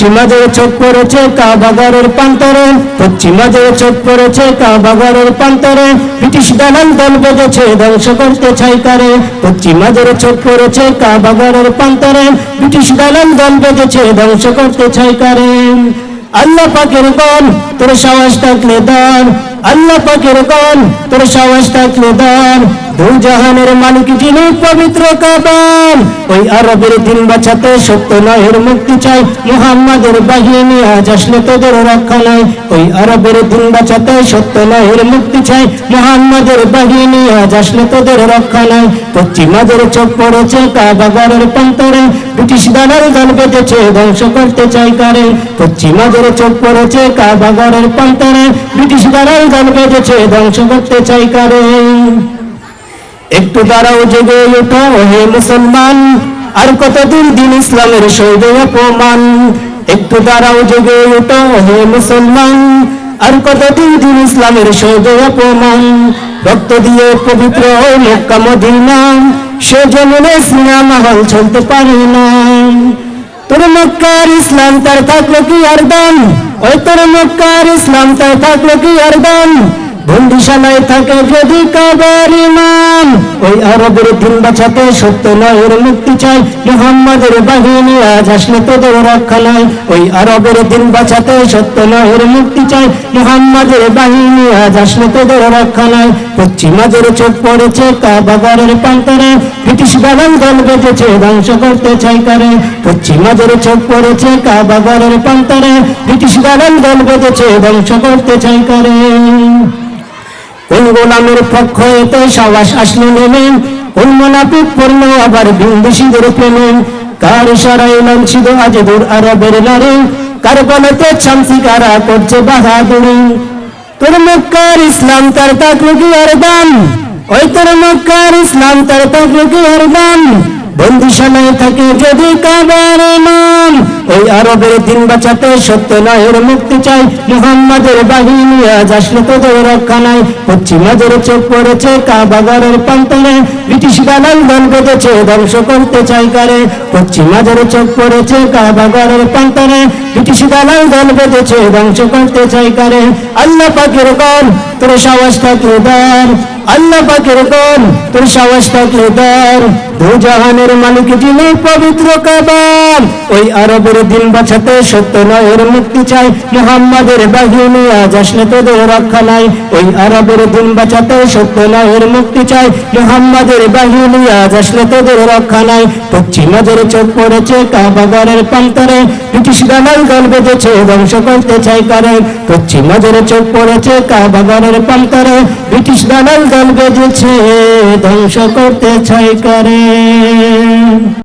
পশ্চিমাদের চোখ পড়েছে কাবাগারের প্রান্তরে, পশ্চিমাদের চোখ পড়েছে কাবাগারের প্রান্তরে। ব্রিটিশ দালাল দল বেজেছে ধ্বংস করতে চাই তারে পশ্চিমাদের চোখ পড়েছে কাবাগারের প্রান্তরে, ব্রিটিশ দালাল দল বেজেছে ধ্বংস করতে চাই তারে আল্লাহ পাকের গন তোর সাহস থাকলে দান আল্লাহ পাকের গন তোর সাহস থাকলে দান। দু জাহানের মালিক যিনি পবিত্র কাবান, ওই আরবের দিন বাঁচাতে সত্য নয়ের মুক্তি চাই। মুহাম্মাদের বাহিনী আজ আসলে তোদের রক্ষা নাই ওই আরবের দিন বাঁচাতে সত্য নয়ের মুক্তি চাই। মুহাম্মাদের বাহিনী আজ আসলে তোদের রক্ষা নাই পশ্চিমাদের চোখ পড়েছে কাবাগারের প্রান্তরে। ব্রিটিশ দালাল দল বেঁধেছে, ধ্বংস করতে চাই কারে। পশ্চিমাদের চোখ পড়েছে কাবাগারের প্রান্তরে। ব্রিটিশ দালাল দল বেঁধেছে ধ্বংস করতে চাই কারে? একটু দাঁড়াও জেগে ওঠো, হে মুসলমান, আর কতদিন দিন ইসলামের সৌদ অপমান? একটু দাঁড়াও জেগে ওঠো, হে মুসলমান, আর কতদিন দিন ইসলামের অপমান? রক্ত দিয়ে পবিত্র মক্কা মদিনা, সে জমিনে সিনেমা হল চলতে পারি না। তোর মক্কার ইসলাম তার থাকল কি আর দাম? ওই তোর মক্কার ইসলাম তার থাকল কি আর দাম? বন্দিশালায় থাকে যদি কাবার ইমাম ওই আরবের দিন বাঁচাতে সত্য নয়ের মুক্তি চাই। মোহাম্মদের বাহিনী আজ আসলে তোদের রক্ষা নাই। ওই আরবের দিন বাঁচাতে সত্য নয়ের মুক্তি চাই। মোহাম্মদের বাহিনী আজ আসলে তোদের রক্ষা নাই। পশ্চিমাদের চোখ পড়েছে কাবাগারের প্রান্তরে। ব্রিটিশ দালাল দল বেঁচেছে ধ্বংস করতে চাই কারে। পশ্চিমাদের চোখ পড়েছে কাবাগারের প্রান্তরে। ব্রিটিশ দালাল দল বেঁচেছে ধ্বংস করতে চাই কারে। কোন গোলামের পক্ষ এতে সাবাস আসলো নেবেন কোন মোনাফিক পড়ল আবার বিন্দুষীদের প্রেমে কার সারাই লাঞ্ছিত আজ দূর আরবের নারী কার বলতে ছামসি কারা করছে বাহাদুরি তোর মক্কার ইসলাম তার তাকলো কি আর দাম ওই তোর মক্কার ইসলাম তার তাকলো কি আর দাম বন্দিশালায় থাকে যদি কাবার নাম ওই আরবের দিন বাঁচাতে সত্য নয়ের মুক্তি চাই। মুহাম্মাদের বাহিনী আজ আসলে তোদের রক্ষা নাই। পশ্চিমাদের চোখ পড়েছে কাবাগারের প্রান্তরে। ব্রিটিশ দালাল দল বেঁধেছে, ধ্বংস করতে চাই কারে। পশ্চিমাদের চোখ পড়েছে কাবাগারের প্রান্তরে। ব্রিটিশ দালাল দল বেঁধেছে, ধ্বংস করতে চাই কারে। আল্লাহ পাকের গল তোর সাহস থাকলে দার আল্লাহ পাকের গল তোর সাহস থাকলে দার দু জাহানের মালিক যিনি পবিত্র কাবাল, ওই আরবের দিন বাঁচাতে সত্য নয়ের মুক্তি চাই। মুহাম্মাদের বাহিনী আজ আসলে তোদের রক্ষা নাই। ওই আরবের দিন বাঁচাতে সত্য নয়ের মুক্তি চাই। মুহাম্মাদের বাহিনী আজ আসলে তোদের রক্ষা নাই। পশ্চিমাদের চোখ পড়েছে কাবাগারের প্রান্তরে। ব্রিটিশ দালাল দল বেঁধেছে, ধ্বংস করতে চাই কারে। পশ্চিমাদের চোখ পড়েছে কাবাগারের প্রান্তরে। ব্রিটিশ দালাল দল বেঁধেছে, ধ্বংস করতে চাই কারে।